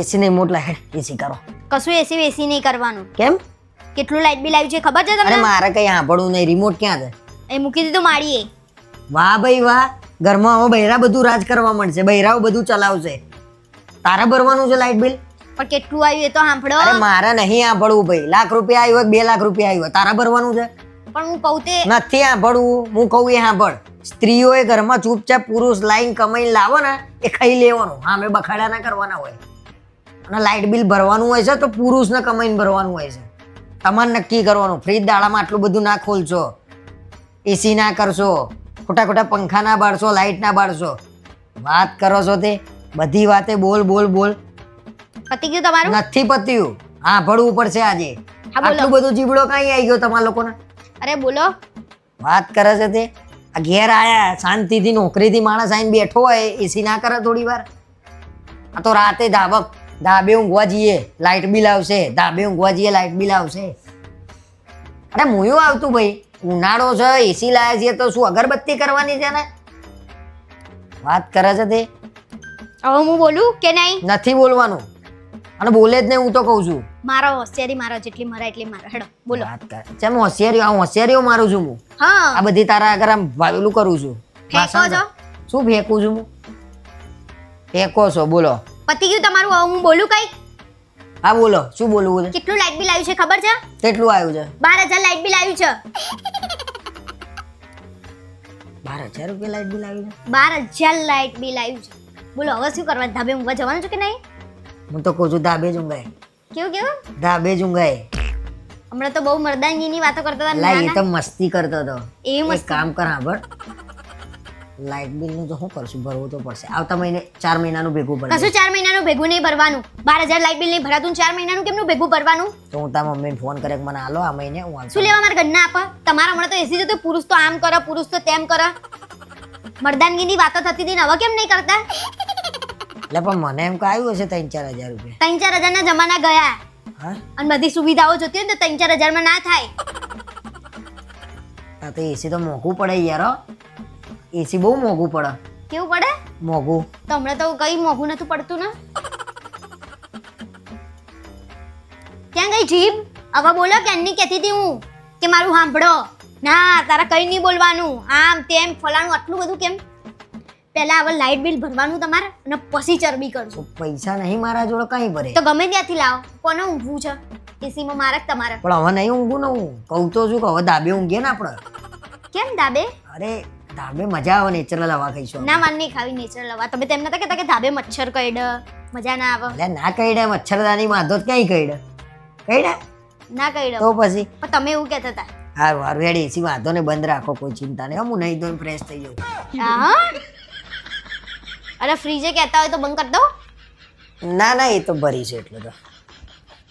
એસી નહીં મોટલા હેડ એસી કરો. કશું એસી વેસી નહીં કરવાનું. કેમ? કેટલું લાઇટ બિલ આવ્યું છે ખબર છે અરે તમને મારે કઈ સાંભળવું નહીં રિમોટ ક્યાં છે? એ મૂકી દીધું માળીએ. વાહ ભાઈ વાહ ઘરમાં હવે બૈરા બધું રાજ કરવા મળશે બૈરાઓ બધું ચલાવશે. તારે ભરવાનું છે લાઇટ બિલ પણ કેટલું આવ્યું એ તો સાંભળો. અરે મારે નહીં સાંભળવું ભાઈ લાખ રૂપિયા આવ્યો હોય બે લાખ રૂપિયા આવ્યો હોય. તારે ભરવાનું છે? પણ હું કહું તે નથી સાંભળવું હું કહું એ સાંભળ. સ્ત્રીઓએ ઘરમાં ચૂપચાપ પુરુષ લાઈન કમાઈને લાવો ને એ ખાઈ લેવાનું. હા મેં બખાડા ના કરવાના હોય. અને લાઇટ બિલ ભરવાનું હોય છે તો પુરુષને કમાઈને ભરવાનું હોય છે. તમારે નક્કી કરવાનું. ફ્રીજ દાડામાં આટલું બધું ના ખોલશો. એસી ના કરશો. ખોટા ખોટા પંખા ના બાળશો લાઇટ ના બાળશો. વાત કરો છો તે? બધી વાતે બોલ બોલ બોલ. પતી ગયું તમારું? નથી પત્યું. હા ભળવું પડશે આજે. આટલું બધું જીબડો કઈ આવી ગયો તમારા લોકોને? અરે બોલો. વાત કરે છે તે? આ ઘેર આયા શાંતિથી નોકરીથી માણસ આવીને બેઠો હોય એસી ના કરે થોડી વાર આ તો રાતે ધાબક ધાબે ઊંઘવા જઈએ લાઇટ બિલ આવશે. ધાબે ઊંઘવા જઈએ લાઇટ બિલ આવશે. અરે મુયું આવતું ભાઈ ઉનાળો છે એસી લાયા છીએ તો શું અગરબત્તી કરવાની છે ને? વાત કરે છે તે. હવે હું બોલું કે નહીં? નથી બોલવાનું. અને બોલે જ નહીં હું તો કહું છું. મારો હોશિયારી મારો જેટલી મારા એટલી મારા. હેડો બોલો. વાત કર. ચમ હોશિયારીઓ આ હોશિયારીઓ મારું છું હું. હા. આ બધી તારા આગળ આમ ભાવેલું કરું છું. ફેંકો છો? શું ફેંકું છું હું? ફેંકો છો બોલો. પતી ગયું તમારું? હવે હું બોલું કઈ હા બોલો. શું બોલવું છે કેટલું લાઇટ બિલ આવ્યું છે ખબર છે? કેટલું આવ્યું છે? બાર હજાર લાઇટ બિલ આવ્યું છે. બાર હજાર રૂપિયા લાઇટ બિલ આવ્યું છે? બાર હજાર લાઇટ બિલ આવ્યું છે. બોલો હવે શું કરવા ધાબે ઊંઘવા જવાનું છે કે નહીં? હું તો કહું છું ધાબે જ ઊંઘાય. કેવું કેવું? ધાબે જ ઊંઘાય. હમણાં તો બહુ મરદાનગીની વાતો કરતા હતા લાઈ એ તો મસ્તી કરતો હતો. એ મસ્ત? કામ કર સાંભળ લાઇટ બિલનું તો શું કરશું? ભરવું તો પડશે. આવતા મહિને ચાર મહિનાનું ભેગું પડશે કશું ચાર મહિનાનું ભેગું નહીં ભરવાનું? બાર હજાર લાઇટ બિલ નહીં ભરાતું ચાર મહિનાનું કેમનું ભેગું ભરવાનું? તો હું તારા મમ્મીને ફોન કરે મને હાલો આ મહિને હું શું લેવા મારા ઘરના આપા? તમારા હમણાં તો એસી જતો પુરુષ તો આમ કરો પુરુષ તો તેમ કરે. મર્દાનગીની વાતો થતી હતી ને હવે કેમ નહીં કરતા? એટલે પણ મને એમ કહ્યું હશે ત્રણ ચાર હજાર રૂપિયા. ત્રણ ચાર હજારના જમાના ગયા. હા? અને બધી સુવિધાઓ જોતી હોય ને તો ત્રણ ચાર હજારમાં ના થાય. તો એસી તો મોંઘું પડે યાર એસી બહુ મોંઘું પડે. કેવું પડે? મોંઘું. તમને તો કઈ મોંઘું નથી પડતું ને? ક્યાં ગઈ જીભ? હવે બોલો કે કેની કહેતી હતી હું કે મારું સાંભળો. ના તારા કઈ નહીં બોલવાનું. આમ તેમ ફલાણું આટલું બધું કેમ? પહેલા હવે લાઇટ બિલ ભરવાનું તમારે અને પછી ચરબી કરજો પૈસા નહીં મારા જોડે કઈ ભરે. તો ગમે ત્યાંથી લાવો. કોને ઊંઘવું છે? એસીમાં મારે તમારે? પણ હવે નહીં ઊંઘું ને હું. કહું તો છું કે હવે દાબે ઊંઘીએ ને આપણે. કેમ દાબે? અરે ધાબે મજા આવે નેચરલ હવા ખાઈશું ના માન નહીં ખાવી નેચરલ હવા તમે તેમ નતા કહેતા કે ધાબે મચ્છર કઈડ મજા ના આવે. એટલે ના કઈડે મચ્છરદાની માધો ક્યાંય કઈડ. કઈડે? ના કઈડ. તો પછી? પણ તમે એવું કહેતા હતા. હારું હારું હેડ એસી વાંધો ને બંધ રાખો કોઈ ચિંતા નહીં. હું નહીં ધોઈને ફ્રેશ થઈ જાઉં. હા? અરે ફ્રીજે કહેતા હોય તો બંધ કરી દો. ના ના એ તો ભરી છે એટલે તો.